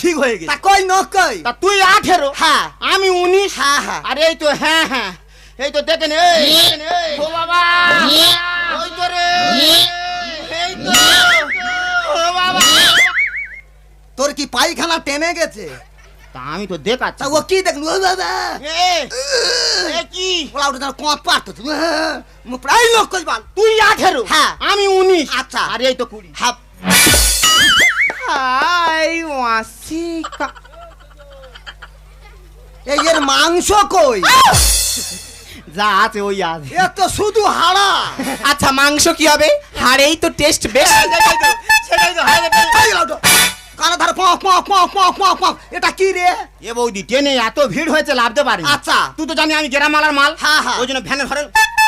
ঠিক হয়ে গেছে। তা কই নখ কই? তা তুই আঠেরো। হ্যাঁ। আমি উনিশ। হ্যাঁ, হ্যাঁ। আরে এই তো হ্যাঁ হ্যাঁ। এই তো দেখেন এই। দেখেন, এই। ও বাবা। ওই তো রে। এই তো। ও বাবা। তোর কি পায়খানা টেনে গেছে? তা আমি তো দেখাচ্ছি। ও কি দেখলু? ও বাবা। এ, কি? ওলা ওটা কত পারতো মুখ প্রায় লোক কই বল। তুই আঠেরো। হ্যাঁ। আমি উনিশ। আচ্ছা। আর এই তো কুড়ি। হাপ মাসি এই এর মাংস কই? যা আছে ওই আছে। এ তো শুধু হাড়া। আচ্ছা মাংস কি হবে? হাড়েই তো টেস্ট বেশ। সেটাই তো হাই রে। এই লাউডো কানে ধর পক পক পক পক পক পক। এটা কি রে? এ বৌদি ট্রেনে এত ভিড় হয়েছে লাভতে পারি আচ্ছা। তুই তো জানি আমি গ্রাম মালার মাল। হ্যাঁ, হ্যাঁ। ওই জন্য ভ্যানের ঘরে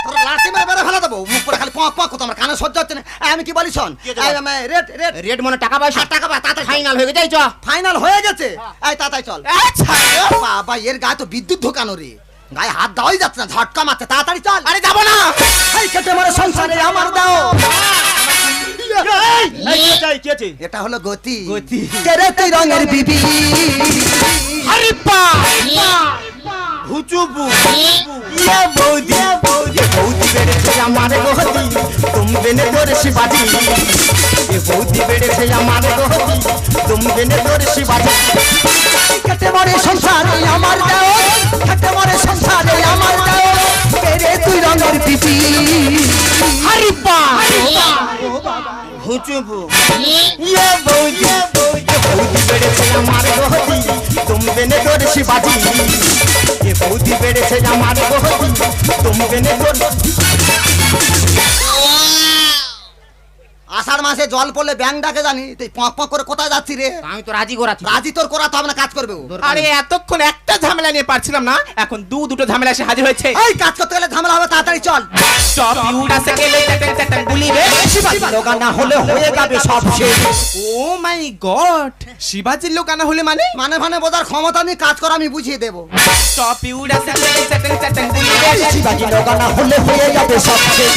তোর লাঠি মেরে মেরে ফেলে দেবো। মুখ করে খালি পক পক করতো আমার কানে সহ্য হচ্ছে না। আমি কি বলি শোন? কি হচ্ছে বল? এই, আমি রেট রেট মনে টাকা পয়সা? টাকা পা তাড়াতাড়ি। ফাইনাল হয়ে গেছে চ। ফাইনাল হয়ে গেছে? এই তাড়াতাড়ি চল। আচ্ছা বাবা এর গায়ে তো বিদ্যুৎ ঢোকানো রে। গায়ে হাত দেওয়াই যাচ্ছে না ঝটকা মারছে। তাড়াতাড়ি চল। আরে যাব না। এই কেটে মারে সংসারে আমার দাও? এটা হলো গতি। গতি। তুই রঙের বিবি। আরে পা হুচুবু ইয়ে বৌদি বেড়েছে আমার গহতি। তুম বেনে তোর শিবাজি। এ বৌদি বেড়েছে আমার গহতি। তুম বেনে তোর শিবাজি। কেটে মরে সংসারে আমার দেও কেটে মরে সংসারে আমার দেও বেড়ে তুই রঙের পিপি? হরিপা। ও পা হুচুবু। ইয়ে বৌদি। বৌদি বেড়েছে আমার গহতি তুম বেনে তোর শিবাজি। এ বৌদি বেড়েছে আমার গহতি তুম বেনে তোর মাসে জল পড়লে ব্যাং ডাকে জানি। তুই পক পক করে কোথায় যাচ্ছি রে? আমি তো রাজি করাচ্ছি। রাজি তোর করা তো না কাজ করবে আরে এতক্ষণ একটা ঝামেলা নিয়ে পারছিলাম না এখন দু দুটো ঝামেলা এসে হাজির হয়েছে। এই কাজ করতে গেলে ঝামেলা হবে তাড়াতাড়ি চল। স্টপ ইউ ডাসে গেলে টাটাং টাটাং গুলি রে। দোকান হলে হয়ে যাবে সব শেষ। ও মাই গড শিবাজির লোক আনা হলে মানে? মানে মানে বোঝার ক্ষমতা নিয়ে কাজ করা আমি বুঝিয়ে দেবো। স্টপ ইউ ডাসে গেলে টাটাং টাটাং গুলি রে। শিবাজি দোকান না হলে হয়ে যাবে সব শেষ।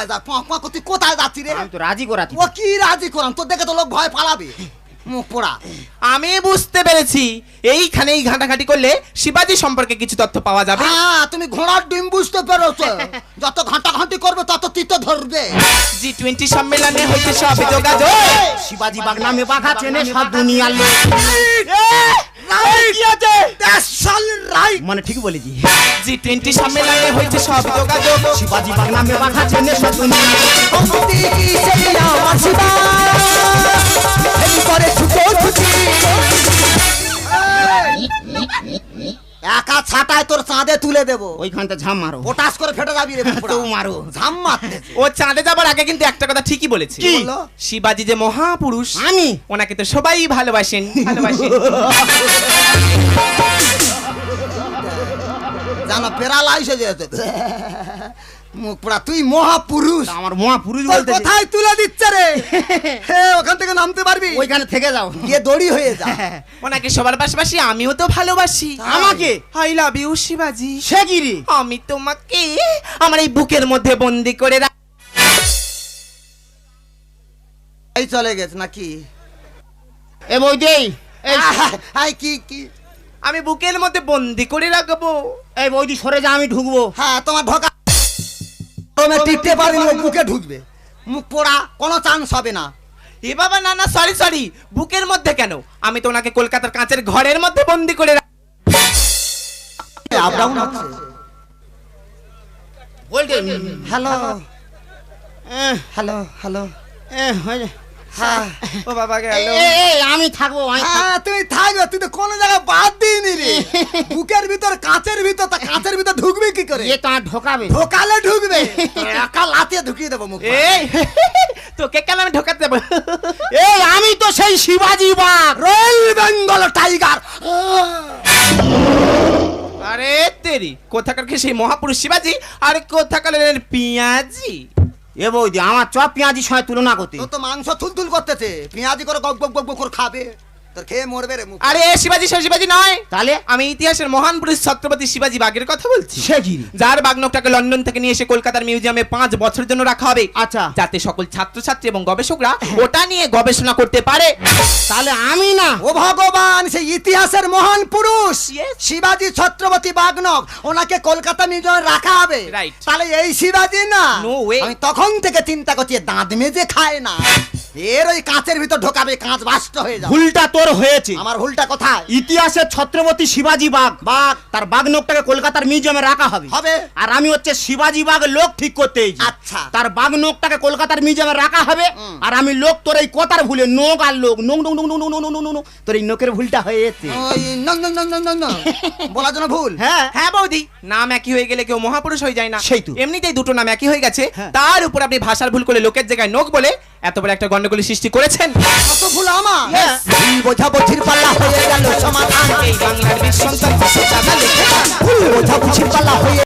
কোথায় যা পক পক তুই কোথায় যাচ্ছি রে? আমি তো রাজি করাচ্ছি ও কি রাজি করাম? তোর দেখে তো লোক ভয় পালাবে। মুখ পোড়া। আমি বুঝতে পেরেছি। এইখানে এই ঘাটাঘাটি করলে শিবাজি সম্পর্কে কিছু তথ্য পাওয়া যাবে। হ্যাঁ তুমি ঘোড়ার ডিম বুঝতে পেরেছ। যত ঘাঁটাঘাঁটি করবে তত তিতো ধরবে। জি টোয়েন্টি সম্মেলনে হয়েছে সব যোগাযোগ। শিবাজি বাগ নামে বাঘা চেনে সব দুনিয়ার লোক। মানে ঠিক বলেছি। জি টোয়েন্টি সম্মেলনে হয়েছে সব যোগাযোগ। শিবাজি। একা ছাটায় তোর চাঁদে তুলে দেবো। ওইখানটা ঝাম মারো। পটাশ করে ফেটে যাবি রে তো মারো। ঝাম মারতে। ও চাঁদে যাবার আগে কিন্তু একটা কথা ঠিকই বলেছে। কি বলল? শিবাজি যে মহাপুরুষ আমি? ওনাকে তো সবাই ভালোবাসেন ভালোবাসেন। জানো প্যারালাইস হয়ে যেত। মুখ পোড়া তুই মহাপুরুষ। আমার মহাপুরুষ বলতে কোথায় তুলে দিচ্ছে রে। ওখান থেকে নামতে পারবি? ওইখানে থেকে যাও। গিয়ে দড়ি হয়ে যা। ওনাকে সবার পাশাপাশি আমিও তো ভালোবাসি। আমাকে? আই লাভ ইউ শিবাজি। সে কি রে? আমি তোমাকে আমার এই বুকের মধ্যে বন্দি করে রাখ এই চলে গেছে নাকি? এ বৌদি এই কি কি? আমি বুকের মধ্যে বন্দি করে রাখব। এই বৌদি সরে যা আমি ঢুকবো। হ্যাঁ তোমার ঢোকা। তুমি টিকতে পারবি না বুকে ঢুকবে। মুখ পোড়া কোনো চান্স হবে না। এ বাবা না না সরি সরি বুকের মধ্যে কেন? আমি তো ওনাকে কলকাতার কাঁচের ঘরের মধ্যে বন্দি করে রাখ আপ ডাউন হচ্ছে। বলতে হ্যালো। Hello hello. হয়ে হ্যাঁ ও বাবা গেল আমি থাকব। হ্যাঁ তুমি থাকবে তুই তো কোনো জায়গায় বাদ দিইনি রে। বুকের ভিতর কাঁচের ভিতর তা কাঁচের ভিতর ঢুকবি কি করে? এ তো ঢোকাবে। ঢোকালে ঢুকবে। একা লাতিয়ে ঢুকিয়ে দেবো মুখ এই তোকে কেন আমি ঢোকাতে দেবো? এই আমি তো সেই শিবাজি বাঘ। Royal Bengal tiger. আরে তেরি কোথাকার কি সেই মহাপুরুষ শিবাজি? আর কোথাকার পিয়াজি? এ বৌদি, আমার চপ পেঁয়াজি সঙ্গে তুলনা করতে। তো মাংস থুলথুল করতেছে, পেঁয়াজি করে গপ গপ গপ করে খাবে। তোর খেয়ে মরবে রে আরে শিবাজি শিবাজি নয়। তাহলে? আমি ইতিহাসের মহান পুরুষ ছত্রপতি শিবাজি বাগের কথা বলছি। সে কি রে? যার বাগনকটাকে লন্ডন থেকে নিয়ে এসে কলকাতার মিউজিয়ামে পাঁচ বছরের জন্য রাখা হবে। আচ্ছা। যাতে সকল ছাত্রছাত্রী এবং গবেষকরা ওটা নিয়ে গবেষণা করতে পারে। তাহলে আমি না। ও ভগবান সেই ইতিহাসের মহান পুরুষ শিবাজি ছত্রবতী বাগনক ওনাকে কলকাতা মিউজিয়ামে রাখা হবে. তাহলে এই শিবাজি না। আমি তখন থেকে চিন্তা করছি দাঁত মেজে খায় না। এর ওই কাঁচের ভিতর ঢোকাবে কাঁচ বাস্ট হয়ে যাবে ভুলটা তোর হয়েছে আমার ভুলটা ইতিহাসে ছত্রপতি শিবাজি তার কলকাতার মিউজিয়ামে রাখা হবে হবে আর আমি হচ্ছে শিবাজি লোক ঠিক করতে আচ্ছা তার কলকাতার মিউজিয়ামে রাখা হবে আর আমি লোক তোর এই কথার ভুলে নোক আর লোক তোর এই নোকের ভুলটা হয়েছে বলার জন্য ভুল হ্যাঁ হ্যাঁ বৌদি নাম একই হয়ে গেলে কেউ মহাপুরুষ হয়ে যায় না সেই তো এমনিতেই দুটো নাম একই হয়ে গেছে তার উপর আপনি ভাষার ভুল করে লোকের জায়গায় নোক বলে এত বড় একটা গন্ডগোলের সৃষ্টি করেছেন? কত ভুল আমার? Yes. ভুল বোঝাবুঝির পাল্লা হয়ে গেল সমাধান। এই বাংলার ভুল বোঝাবুঝির পাল্লা হয়ে